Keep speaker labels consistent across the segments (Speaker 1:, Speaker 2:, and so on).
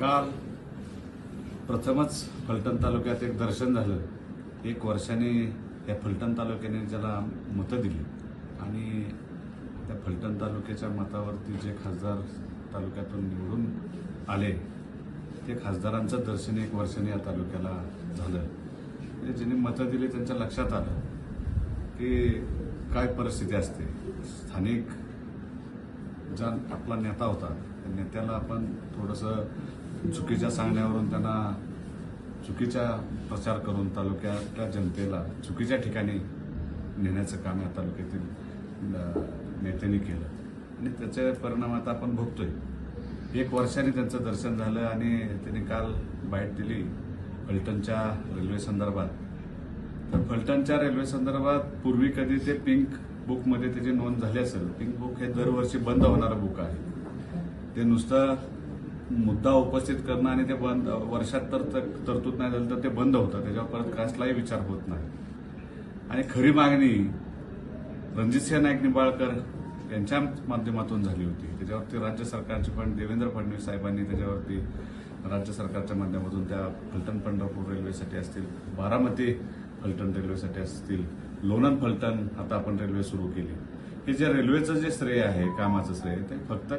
Speaker 1: काल प्रथमच फलटण तालुक्यात एक दर्शन झालं. एक वर्षाने या फलटण तालुक्याने ज्याला मतं दिली आणि त्या फलटण तालुक्याच्या मतावरती जे खासदार तालुक्यातून निवडून आले ते खासदारांचं दर्शन एक वर्षाने या तालुक्याला झालं. म्हणजे ज्यांनी मतं दिली त्यांच्या लक्षात आलं की काय परिस्थिती असते. स्थानिक ज्या आपला नेता होता त्या नेत्याला आपण थोडंसं चुकीच्या सांगण्यावरून त्यांना चुकीचा प्रचार करून तालुक्यातल्या जनतेला चुकीच्या ठिकाणी नेण्याचं काम या तालुक्यातील नेत्यांनी केलं. आणि त्याचे परिणाम आता आपण भोगतोय एक वर्षाने त्यांचं दर्शन झालं आणि त्यांनी काल बाईट दिली फलटणच्या रेल्वे संदर्भात. तर फलटणच्या रेल्वे संदर्भात पूर्वी कधी ते पिंक बुकमध्ये त्याची नोंद झाली असेल पिंक बुक हे दरवर्षी बंद होणारं बुक आहे. ते नुसतं मुद्दा उपस्थित करणं आणि ते बंद वर्षात तर तर- तरतूद नाही झालं तर ते बंद होतं. त्याच्यावर परत कसलाही विचार होत नाही. आणि खरी मागणी रणजितसिंह नाईक निंबाळकर यांच्या माध्यमातून झाली होती. त्याच्यावरती राज्य सरकारची पण देवेंद्र फडणवीस साहेबांनी त्याच्यावरती राज्य सरकारच्या माध्यमातून त्या फलटण पंढरपूर रेल्वेसाठी असतील बारामती फलटण रेल्वेसाठी असतील लोणन फलटण आता आपण रेल्वे सुरू केली. हे जे रेल्वेचं जे श्रेय आहे कामाचं श्रेय ते फक्त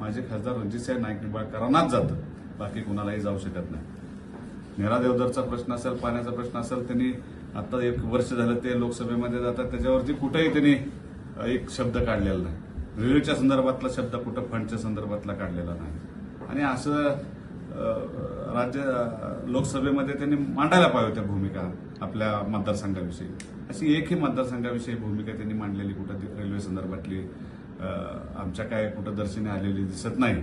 Speaker 1: माझे खासदार रणजितसाहेब नाईक निंबाळकरांनाच जातं. बाकी कुणालाही जाऊ शकत नाही. नेहरा देवदरचा प्रश्न असेल पाण्याचा प्रश्न असेल त्यांनी आता एक वर्ष झालं ते लोकसभेमध्ये जातात. त्याच्यावरती कुठेही त्यांनी एक शब्द काढलेला नाही. रेल्वेच्या संदर्भातला शब्द कुठं फंडच्या संदर्भातला काढलेला नाही. आणि असं राज्य लोकसभेमध्ये त्यांनी मांडायला पाहिजे त्या भूमिका आपल्या मतदारसंघाविषयी. अशी एकही मतदारसंघाविषयी भूमिका त्यांनी मांडलेली कुठं ती रेल्वे संदर्भातली आमच्या काय कुठं दर्शनी आलेली दिसत नाही.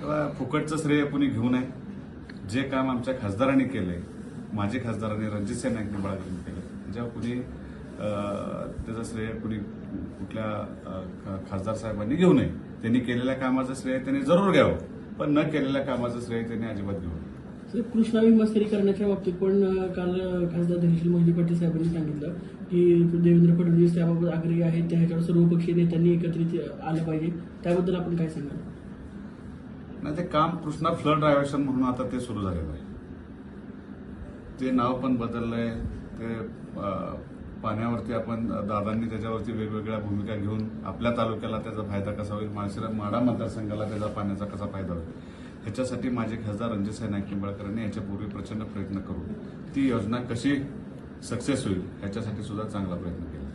Speaker 1: तेव्हा फुकटचं श्रेय कुणी घेऊ नये. जे काम आमच्या खासदारांनी केलंय माझे खासदारांनी रणजितसिंह नाईक निंबाळकरांनी केलं ज्या कुणी त्याचं श्रेय कुणी कुठल्या खासदार साहेबांनी घेऊ नये. त्यांनी केलेल्या कामाचं श्रेय त्यांनी जरूर घ्यावं. पण न केलेल्या कामाचं श्रेय त्यांनी अजिबात घेऊ नये.
Speaker 2: कृष्णावी कृष्णा करण्याच्या बाबतीत पण काल खासदार धनशील मोहिते पाटील साहेबांनी सांगितलं की देवेंद्र फडणवीस त्याबाबत आग्रही आहेत त्या ह्याच्यावर सर्वपक्षीय नेत्यांनी एकत्रित आलं पाहिजे. त्याबद्दल आपण काय सांगाल
Speaker 1: नाही ते काम कृष्णा फ्लड डायव्हर्शन म्हणून आता ते सुरू झालेलं आहे. ते नाव पण बदललंय ते पाण्यावरती आपण दादांनी त्याच्यावरती वेगवेगळ्या भूमिका घेऊन आपल्या तालुक्याला त्याचा फायदा कसा होईल माळशिरा माडा मतदारसंघाला त्याचा पाण्याचा कसा फायदा होईल? ह्याच्यासाठी माझे खासदार रणजितसाई नाईक निंबाळकरांनी याच्यापूर्वी प्रचंड प्रयत्न करून ती योजना कशी सक्सेस होईल ह्याच्यासाठी सुद्धा चांगला प्रयत्न केला.